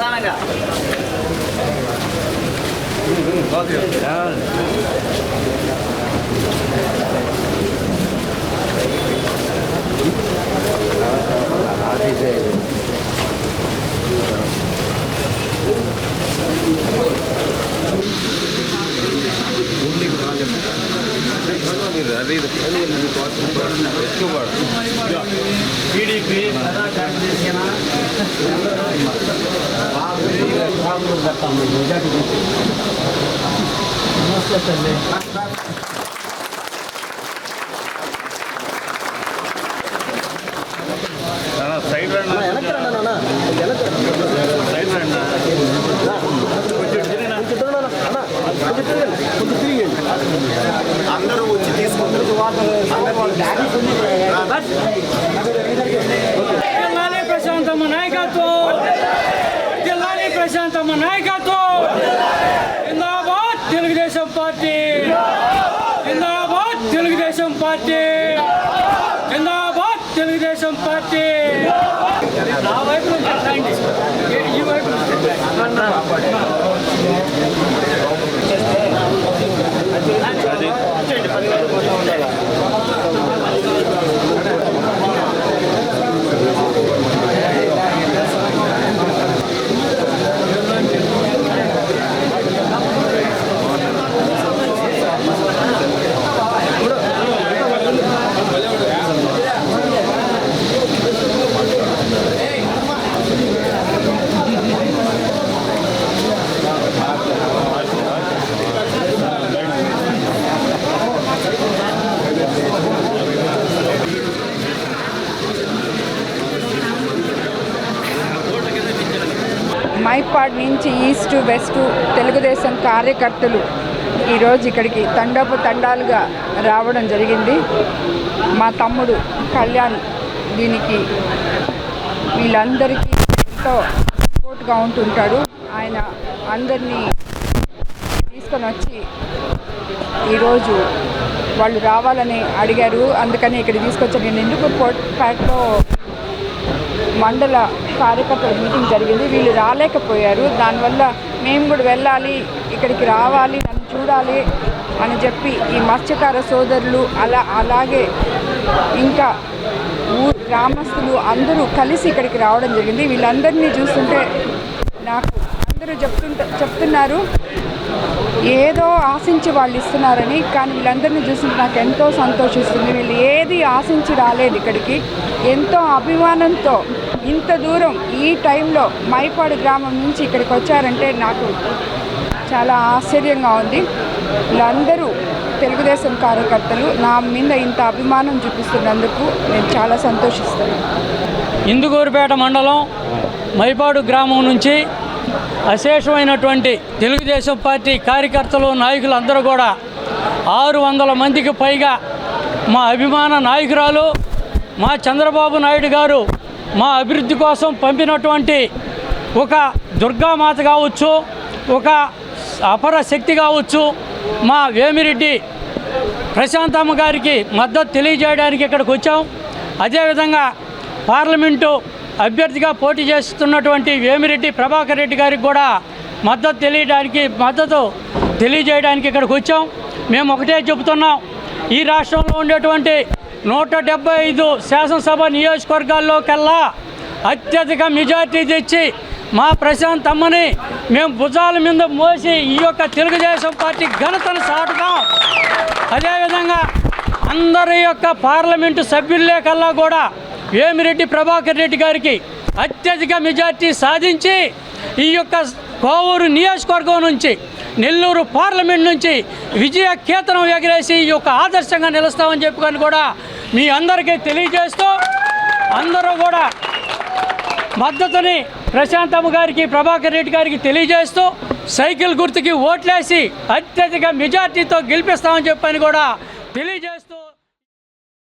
அதுதானங்க నమస్తే తల్లి సైడ్ రండి సైడ్ రండి అందరూ వచ్చి తీసుకుంటారు జిల్లాని ప్రశాంతమ్మ నాయకత్వం జిల్లాని ప్రశాంతమ్మ నాయకత్వం. జిందాబాద్ తెలుగుదేశం పార్టీ. జిందాబాద్ తెలుగుదేశం పార్టీ. జిందాబాద్ తెలుగుదేశం పార్టీ. నా వైపు నుంచి ఈ వైపు నుంచి మైపాడ్ నుంచి ఈస్ట్ వెస్ట్ తెలుగుదేశం కార్యకర్తలు ఈరోజు ఇక్కడికి తండపు తండాలుగా రావడం జరిగింది. మా తమ్ముడు కళ్యాణ్ దీనికి వీళ్ళందరికీ ఎంతో సపోర్ట్గా ఉంటుంటాడు. ఆయన అందరినీ తీసుకొని వచ్చి ఈరోజు వాళ్ళు రావాలని అడిగారు. అందుకని ఇక్కడ తీసుకొచ్చాను నేను ఎందుకు కోట్పేటలో మండల కార్యకర్తల మీటింగ్ జరిగింది. వీళ్ళు రాలేకపోయారు. దానివల్ల మేము కూడా వెళ్ళాలి ఇక్కడికి రావాలి నన్ను చూడాలి అని చెప్పి ఈ మత్స్యకార సోదరులు అలా అలాగే ఇంకా ఊ గ్రామస్తులు అందరూ కలిసి ఇక్కడికి రావడం జరిగింది. వీళ్ళందరినీ చూస్తుంటే నాకు అందరూ చెప్తుంట చెప్తున్నారు. ఏదో ఆశించి వాళ్ళు ఇస్తున్నారని కానీ వీళ్ళందరినీ చూస్తుంటే నాకు ఎంతో సంతోషిస్తుంది. వీళ్ళు ఏది ఆశించి రాలేదు ఇక్కడికి. ఎంతో అభిమానంతో ఇంత దూరం ఈ టైంలో మైపాడు గ్రామం నుంచి ఇక్కడికి వచ్చారంటే నాకు చాలా ఆశ్చర్యంగా ఉంది. వీళ్ళందరూ తెలుగుదేశం కార్యకర్తలు నా మీద ఇంత అభిమానం చూపిస్తున్నందుకు నేను చాలా సంతోషిస్తాను ఇందుగూరుపేట మండలం మైపాడు గ్రామం నుంచి అశేషమైనటువంటి తెలుగుదేశం పార్టీ కార్యకర్తలు నాయకులు అందరూ కూడా ఆరు వందల మందికి పైగా మా అభిమాన నాయకురాలు మా చంద్రబాబు నాయుడు గారు మా అభివృద్ధి కోసం పంపినటువంటి ఒక దుర్గామాత కావచ్చు ఒక అపర శక్తి కావచ్చు మా వేమిరెడ్డి ప్రశాంతమ్మ గారికి మద్దతు తెలియజేయడానికి ఇక్కడికి వచ్చాం. అదేవిధంగా పార్లమెంటు అభ్యర్థిగా పోటీ చేస్తున్నటువంటి వేమిరెడ్డి ప్రభాకర్ రెడ్డి గారికి కూడా మద్దతు తెలియడానికి మద్దతు తెలియజేయడానికి ఇక్కడికి వచ్చాం. మేము ఒకటే చెబుతున్నాం ఈ రాష్ట్రంలో ఉండేటువంటి నూట డెబ్బై ఐదు శాసనసభ నియోజకవర్గాల్లో కల్లా అత్యధిక మెజార్టీ తెచ్చి మా ప్రశాంత్ అమ్మని మేము భుజాల మీద మోసి ఈ యొక్క తెలుగుదేశం పార్టీ ఘనతను సాటుతాం. అదేవిధంగా అందరి యొక్క పార్లమెంటు సభ్యులే కల్లా కూడా వేమిరెడ్డి ప్రభాకర్ రెడ్డి గారికి అత్యధిక మెజార్టీ సాధించి ఈ యొక్క కోవూరు నియోజకవర్గం నుంచి నెల్లూరు పార్లమెంట్ నుంచి విజయ కేతనం ఎగరేసి ఈ యొక్క ఆదర్శంగా నిలుస్తామని చెప్పుకొని కూడా మీ అందరికీ తెలియజేస్తూ అందరూ కూడా మద్దతుని ప్రశాంతమ్మ గారికి ప్రభాకర్ రెడ్డి గారికి తెలియజేస్తూ సైకిల్ గుర్తుకి ఓట్లేసి అత్యధిక మెజార్టీతో గెలిపిస్తామని చెప్పని కూడా తెలియజేస్తూ